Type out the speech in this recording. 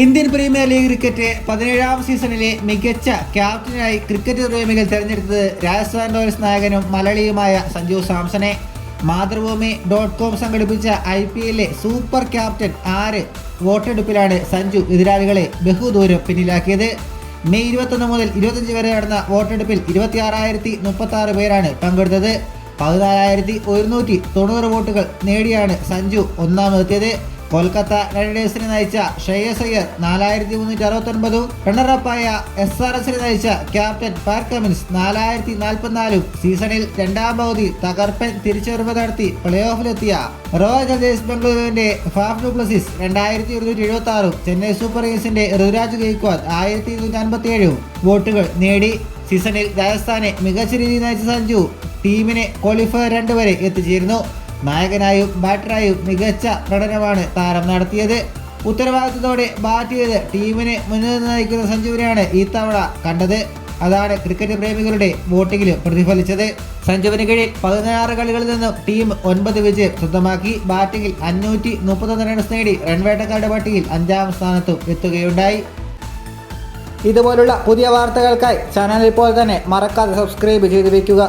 Indian premier league cricket പതിനേഴാം സീസണിലെ മികച്ച ക്യാപ്റ്റനായി ക്രിക്കറ്റ് പ്രേമികൾ തിരഞ്ഞെടുത്തത് രാജസ്ഥാൻ റോയൽസ് നായകനും മലയാളിയുമായ സഞ്ജു സാംസനെ മാതൃഭൂമി ഡോട്ട് കോം സംഘടിപ്പിച്ച ഐ പി എല്ലിലെ സൂപ്പർ ക്യാപ്റ്റൻ ആര് വോട്ടെടുപ്പിലാണ് സഞ്ജു എതിരാളികളെ ബഹുദൂരം പിന്നിലാക്കിയത്. മെയ് ഇരുപത്തൊന്ന് മുതൽ ഇരുപത്തഞ്ച് വരെ നടന്ന വോട്ടെടുപ്പിൽ ഇരുപത്തിയാറായിരത്തി മുപ്പത്തി ആറ് പേരാണ് പങ്കെടുത്തത്. പതിനാലായിരത്തി ഒരുന്നൂറ്റി തൊണ്ണൂറ് വോട്ടുകൾ നേടിയാണ് സഞ്ജു ഒന്നാമതെത്തിയത്. കൊൽക്കത്ത റൈഡേഴ്സിനെ നയിച്ച ശ്രേയസ് അയ്യർ നാലായിരത്തി മുന്നൂറ്റി അറുപത്തൊൻപതും റണ്ണറപ്പായ എസ് ആർ എസിനെ നയിച്ച ക്യാപ്റ്റൻ പാറ്റ് കമിൻസ് നാലായിരത്തി നാൽപ്പത്തിനാലും സീസണിൽ രണ്ടാം പകുതി തകർപ്പൻ തിരിച്ചുവരവ് നടത്തി പ്ലേ ഓഫിലെത്തിയ റോയൽ ചലഞ്ചേഴ്സ് ബംഗളൂരുവിന്റെ ഫാഫ് ഡുപ്ലസിസ് രണ്ടായിരത്തി ഇരുന്നൂറ്റി എഴുപത്തി ആറും ചെന്നൈ സൂപ്പർ കിങ്സിന്റെ ഋതുരാജ് ഗെയ്ക്വാദ് ആയിരത്തി ഇരുന്നൂറ്റി അൻപത്തി ഏഴും വോട്ടുകൾ നേടി. സീസണിൽ രാജസ്ഥാനെ മികച്ച രീതിയിൽ നയിച്ച സഞ്ജു ടീമിനെ ക്വാളിഫയർ രണ്ട് വരെ എത്തിച്ചേരുന്നു. നായകനായും ബാറ്ററായും മികച്ച പ്രകടനമാണ് താരം നടത്തിയത്. ഉത്തരവാദിത്തത്തോടെ ബാറ്റ് ചെയ്ത് ടീമിനെ മുന്നിൽ നയിക്കുന്ന സഞ്ജുവിനെയാണ് ഈ തവണ കണ്ടത്. അതാണ് ക്രിക്കറ്റ് പ്രേമികളുടെ വോട്ടിങ്ങിലും പ്രതിഫലിച്ചത്. സഞ്ജുവിന് കീഴിൽ പതിനാറ് കളികളിൽ നിന്നും ടീം ഒൻപത് വിജയം സ്വന്തമാക്കി. ബാറ്റിംഗിൽ അഞ്ഞൂറ്റി മുപ്പത്തൊന്ന് റൺസ് നേടി റൺവേട്ടക്കാരുടെ പട്ടികയിൽ അഞ്ചാം സ്ഥാനത്തും എത്തുകയുണ്ടായി. ഇതുപോലുള്ള പുതിയ വാർത്തകൾക്കായി ചാനൽ ഇപ്പോൾ തന്നെ മറക്കാതെ സബ്സ്ക്രൈബ് ചെയ്ത് വയ്ക്കുക